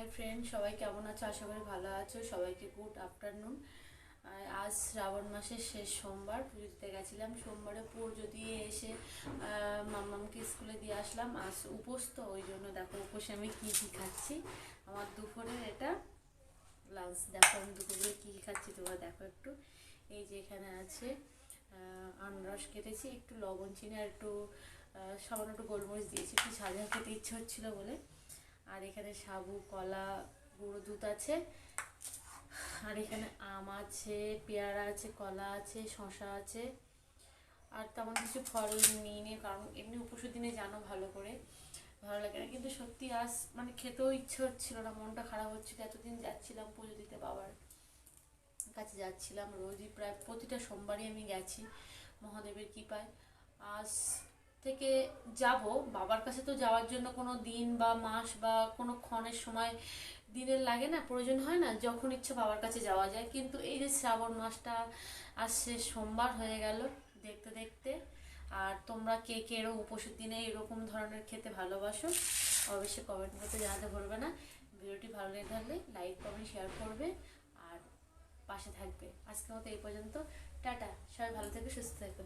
Hi friend সবাই কেমন আছো? আশা করি ভালো আছো। সবাইকে গুড আফটারনুন আজ শ্রাবণ মাসের শেষ সোমবার পুজো দিতে গেছিলাম। সোমবারে পুজো দিয়ে এসে আহ, মাম্মামকে স্কুলে দিয়ে আসলাম। আজ উপোস তো ওই জন্য দেখো উপোসে আমি কী কী খাচ্ছি। আমার দুপুরের এটা লাঞ্চ দেখো আমি দুপুরে কী কী খাচ্ছি তোমরা দেখো একটু। এই যে এখানে আছে আনারস কেটেছি একটু লবণ চিনি আর একটু সামান্য একটু গোলমরিচ দিয়েছি। একটু ঝাঁঝা খেতে ইচ্ছে হচ্ছিল বলে। আর এখানে সাবু, কলা, গুঁড়ো দুধ আছে। আর এখানে আম আছে, পেয়ারা আছে, কলা আছে শশা আছে। আর তেমন কিছু ফল নিয়ে নিয়ে কারণ এমনি উপসের দিনে জানো ভালো করে। ভালো লাগে না। কিন্তু সত্যি আজ মানে খেতেও ইচ্ছে হচ্ছিল না, মনটা খারাপ হচ্ছিল। এতদিন যাচ্ছিলাম পুজো দিতে বাবার কাছে যাচ্ছিলাম। রোজই প্রায় প্রতিটা সোমবারই আমি গেছি মহাদেবের কৃপায়। আজ থেকে যাব। বাবার কাছে তো যাওয়ার জন্য কোনো দিন বা মাস বা কোনো ক্ষণের সময় দিনের লাগে না, প্রয়োজন হয় না, যখন ইচ্ছে বাবার কাছে যাওয়া যায়। কিন্তু এই যে শ্রাবণ মাসটা আসছে, সোমবার হয়ে গেল দেখতে দেখতে। আর তোমরা কে কে এরকম উপসের দিনে এরকম ধরনের খেতে ভালোবাসো, অবশ্যই কমেন্ট করতে জানাতে ভুলবে না। ভিডিওটি ভালো লেগে থাকলে লাইক কমেন্ট শেয়ার করবে আর পাশে থাকবে। আজকের মতো এই পর্যন্ত। টাটা, সবাই ভালো থেকে, সুস্থ থেকো।